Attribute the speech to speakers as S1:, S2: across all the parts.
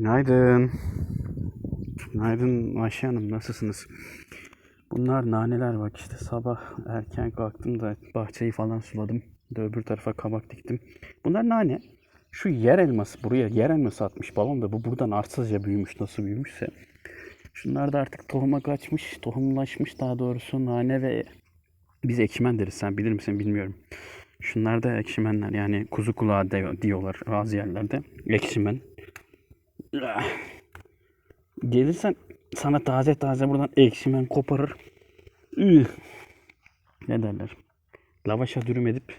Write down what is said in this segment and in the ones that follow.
S1: Günaydın. Günaydın Ayşe Hanım nasılsınız? Bunlar naneler bak işte sabah erken kalktım da bahçeyi falan suladım. De öbür tarafa kabak diktim. Bunlar nane. Şu yer elması buraya yer elması atmış babam da bu buradan arsızca büyümüş nasıl büyümüşse. Şunlar da artık tohuma kaçmış, tohumlaşmış daha doğrusu nane ve biz ekşimen deriz sen bilir misin bilmiyorum. Şunlar da ekşimenler yani kuzu kulağı diyorlar bazı yerlerde. Ekşimen. Gelirsen sana taze taze buradan ekşimen koparır. Üh. Ne derler? Lavaşa dürüm edip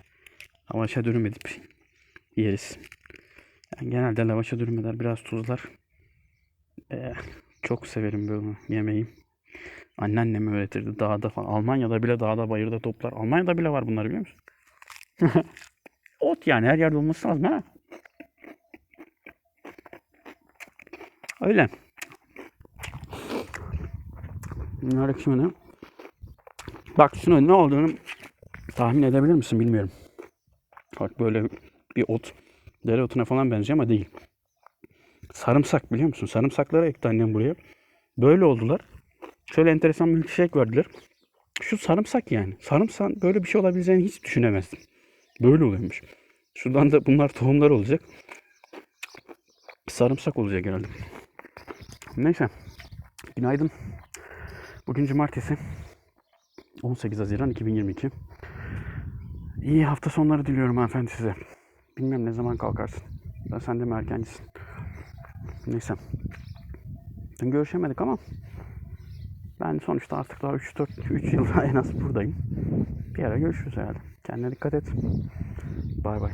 S1: lavaşa dürüm edip yeriz. Ben genelde lavaşa dürüm eder biraz tuzlar. Eh, çok severim böyle yemeği. Anneannem öğretirdi dağda falan. Almanya'da bile dağda bayırda toplar. Almanya'da bile var bunlar biliyor musun? Ot yani her yerde olması lazım ha. Öyle. Bunlar ekşimini. Bak şuna ne olduğunu tahmin edebilir misin bilmiyorum. Bak böyle bir ot. Dereotuna falan benziyor ama değil. Sarımsak biliyor musun? Sarımsakları ekti annem buraya. Böyle oldular. Şöyle enteresan bir şey verdiler. Şu sarımsak yani. Sarımsak böyle bir şey olabileceğini hiç düşünemezdim. Böyle oluyormuş. Şuradan da bunlar tohumlar olacak. Sarımsak olacak herhalde. Neyse. Günaydın. Bugün cumartesi. 18 Haziran 2022. İyi hafta sonları diliyorum hanımefendi size. Bilmiyorum ne zaman kalkarsın. Ya sen de mi erkencisin? Neyse. Dün görüşemedik ama ben sonuçta artık daha 3-4 3 yıl en az buradayım. Bir ara görüşürüz herhalde. Kendine dikkat et. Bay bay.